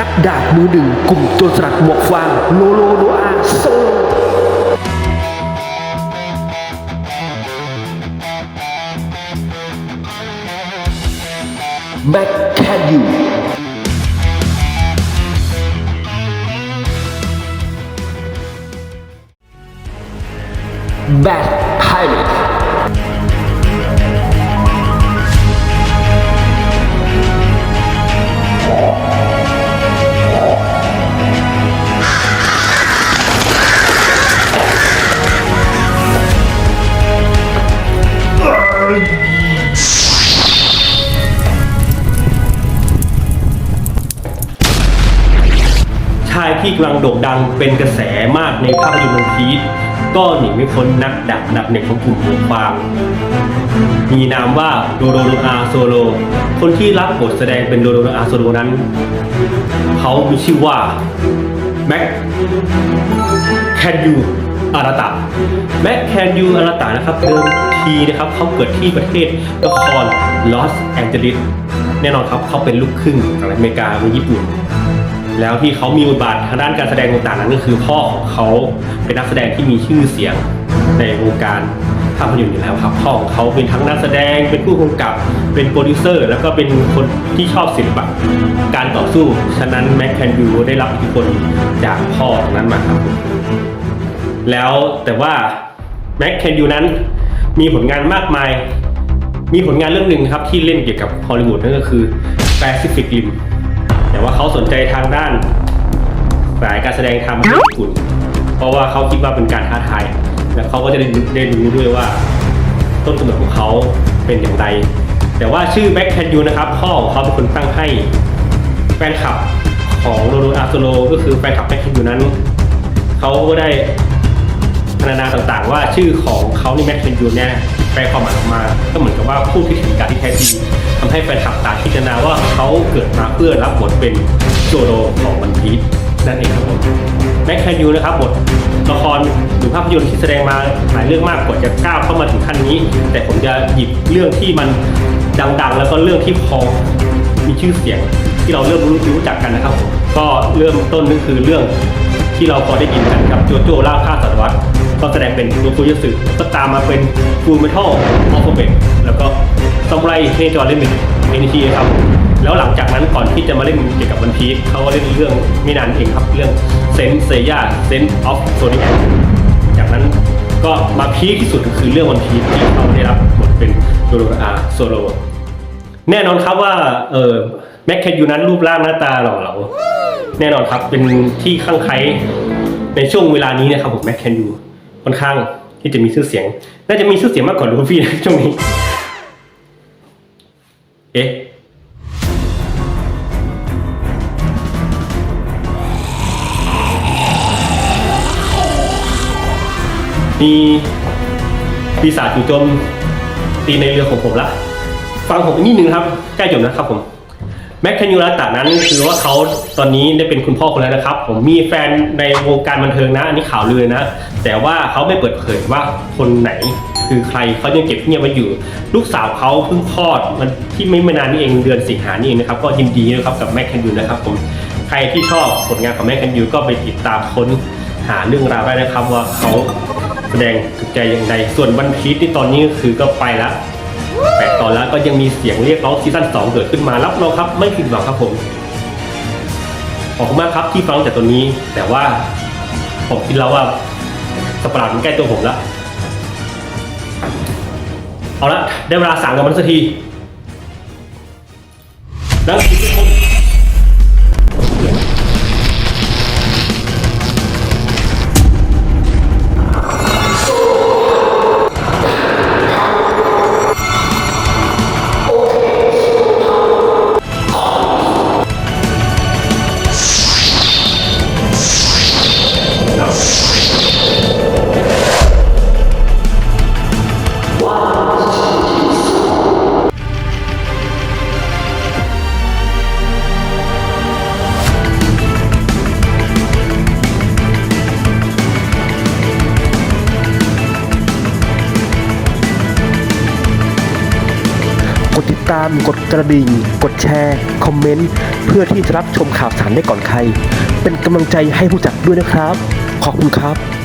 นักดาบมือหนึ่งกลุ่มตัวสลัดหมวกฟางโลโลโนอาโซโลแม็กแคนยูแบท ชายที่กำลังโด่งดังเป็นกระแสมากในภาพยนตร์วันพีชก็หนีไม่พ้นนักดาบอันดับหนึ่งของกลุ่มหมูฟาง มีนามว่าโดโดโนอาโซโล คนที่รับบทแสดงเป็นโดโดโนอาโซโลนั้น เขามีชื่อว่า แม็กแคนยูอาราตะแม็กแคนยูอาราตะนะครับเดิมทีนะครับเขาเกิดที่ประเทศนครลอสแองเจลิสแน่นอนครับเขาเป็นลูกครึ่งของอเมริกากับญี่ปุ่น แล้วที่เขามีบทบาททางด้านการแสดงต่างๆนั้นก็คือพ่อของเขาเป็นนักแสดงที่มีชื่อเสียงในวงการภาพยนตร์อยู่แล้วครับพ่อของเขาเป็นทั้งนักแสดงเป็นผู้กำกับเป็นโปรดิวเซอร์ แล้วก็เป็นคนที่ชอบศิลปะการต่อสู้ ฉะนั้นแม็กแคนยูได้รับอิทธิพลจากพ่อตรงนั้นมาครับแล้วแต่ว่าแม็กแคนยูนั้นมีผลงานมากมาย มีผลงานเรื่องหนึ่งครับที่เล่นเกี่ยวกับฮอลลีวูดนั่นก็คือ Pacific Rim แต่ว่าเขาสนใจทางด้านสายการแสดงทำญี่ปุ่น เพราะว่าเขาคิดว่าเป็นการท้าทาย และเขาก็จะได้ได้รู้ด้วยว่า ต้นกำเนิดของเขาเป็นอย่างไร แต่ว่าชื่อแบ็คแคนยูนะครับพ่อของเขาเป็นคนตั้งให้แฟนคลับของโรโรอาโซโลก็คือแฟนคลับแบ็คแคนยูนั้นเขาก็ได้พรรณนาต่างๆ ว่าชื่อของเขานี่แม็กเคนยูเนี่ยแปลความหมายออกมา ก็เหมือนกับว่าพูดถึงการที่แท้จริงทำให้แฟนคลับต่างพิจารณาว่า เขาเกิดมาเพื่อรับบทเป็นโจโรของวันพีชนั่นเองครับผมแม็กเคนยูนะครับบทละครหรือภาพยนตร์ที่แสดงมาหลายเรื่องมากกว่าจะก้าวเข้ามาถึงขั้นนี้ แต่ผมจะหยิบเรื่องที่มันดังๆ แล้วก็เรื่องที่พอมีชื่อเสียงที่เราเริ่มรู้รู้จักกันนะครับผมก็เริ่มต้นนึงคือเรื่องที่เราพอได้ยินกันกับโจโจ้ล่าฆ่าสัตว์วัตก็แสดงเป็นโรคุยสึก็ตามมาเป็นฟูเมทัลออฟเบตแล้วก็ซามูไรเฮจอร์เล่นเป็นเอ็นทีครับ แล้วหลังจากนั้นก่อนที่จะมาเล่นเกี่ยวกับวันพีชเขาก็เล่นเรื่องไม่นานเองครับเรื่องเซนเซย่าเซนออฟโซนิแจากนั้นก็มาพีคที่สุดก็คือเรื่องวันพีชที่เขาได้รับบทเป็นโดโรอาโซโลแน่นอนครับว่าเออแม็กแคนยูนั้นรูปร่างหน้าตาหล่อเหลาแน่นอนครับเป็นที่ข้างใครในช่วงเวลานี้นะครับผมแม็กแคนยูค่อนข้างที่จะมีชื่อเสียง น่าจะมีชื่อเสียงมากกว่าลูฟี่นะช่วงนี้ เอ๊ะ มีปีศาจจู่โจมตีในเรือของผมละฟังผมนิดนึงนะครับ ใกล้จบนะครับผม แม็กแคนยูราตะนั้นคือว่าเขาตอนนี้ได้เป็นคุณพ่อคนแล้วนะครับ ผมมีแฟนในวงการบันเทิงนะ อันนี้ข่าวลือนะ แต่ว่าเขาไม่เปิดเผยว่าคนไหนคือใครเขายังเก็บเงียบไว้อยู่ ลูกสาวเขาเพิ่งคลอดมันที่ไม่ไม่นานนี่เองเดือนสิงหานี่เองนะครับ ก็ยินดีนะครับกับแม็กแคนยูนะครับผมใครที่ชอบผลงานของแม็กแคนยูก็ไปติดตามค้นหาเรื่องราวได้นะครับว่าเขา แสดงถึงใจอย่างไรส่วนวันพีชที่ตอนนี้คือก็ไปละแปดตอนแล้วก็ยังมีเสียงเรียกร้องซีซั่นสองเกิดขึ้นมารับรองครับ ไม่ผิดหวังครับผม ขอบคุณมากครับที่ฟังจากตัวนี้ แต่ว่าผมคิดแล้วว่าสปาร์ตมันใกล้ตัวผมแล้วเอาละได้เวลาสั่งกับมันสักทีแล้ว ตามกดกระดิ่ง กดแชร์ คอมเมนต์ เพื่อที่จะรับชมข่าวสารได้ก่อนใคร เป็นกำลังใจให้ผู้จัดด้วยนะครับ ขอบคุณครับ